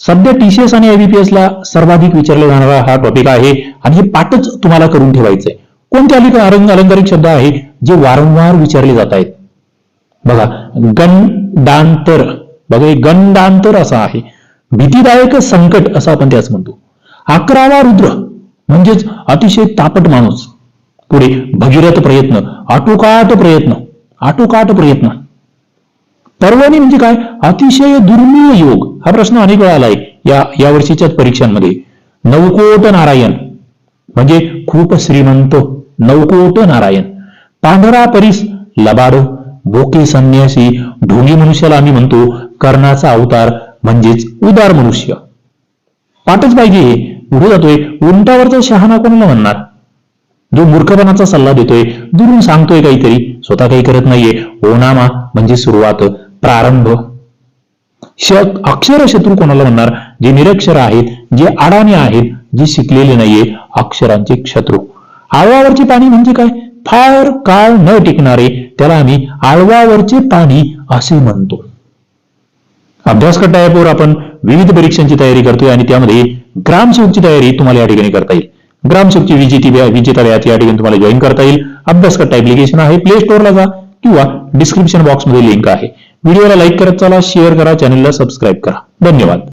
सध्या टीसीएस आणि आयबीपीएस ला सर्वाधिक विचारला जाणारा हा टॉपिक आहे आणि हे पाठच तुम्हाला करून ठेवायचंय. कोणते अलिक अलंकारिक शब्द आहे जे वारंवार विचारले जात आहेत? बघा गंडांतर. बघा हे गंडांतर असा आहे. भीतीदायक संकट असं आपण त्याच म्हणतो. अकरावा रुद्र म्हणजेच अतिशय तापट माणूस. पुढे भगीरथ प्रयत्न आटोकाट प्रयत्न आटोकाट प्रयत्न. पर्वणी म्हणजे काय? अतिशय दुर्मिळ योग. हा प्रश्न अनेक वेळा आलाय या या वर्षीच्याच परीक्षांमध्ये. नवकोट नारायण. म्हणजे खूप श्रीमंत नवकोट नारायण. पांढरा परीस लबाड बोके संन्यासी ढोंगी मनुष्याला आम्ही म्हणतो कर्णाचा अवतार म्हणजेच उदार मनुष्य. पाठच पाहिजे हे. पुढे जातोय उंटावरचा शहाणा कोणाला म्हणणार? जो मूर्खपणाचा सल्ला देतोय दुरून सांगतोय काहीतरी. स्वतः काही करत नाहीये. ओनामा म्हणजे सुरुवात. प्रारंभ. श अक्षर शत्रू कोणाला म्हणणार? जे निरक्षर आहेत जे अडाणी आहेत जे शिकलेले नाहीये अक्षरांचे शत्रू. आळवावरचे पाणी म्हणजे काय? फार काळ न टिकणारे त्याला आम्ही आळवावरचे पाणी असे म्हणतो. अभ्यास कट्टा आपण विविध परीक्षांची तयारी करतोय आणि त्यामध्ये ग्रामसेवकची तयारी तुम्हाला या ठिकाणी करता येईल. ग्रामसेवकची विजेती विजेता या ठिकाणी तुम्हाला जॉईन करता येईल. अभ्यास कट्टा ऍप्लिकेशन आहे. प्ले स्टोअरला जा किंवा डिस्क्रिप्शन बॉक्समध्ये लिंक आहे. व्हिडिओला लाईक करत चला शेअर करा चॅनलला सबस्क्राईब करा. धन्यवाद.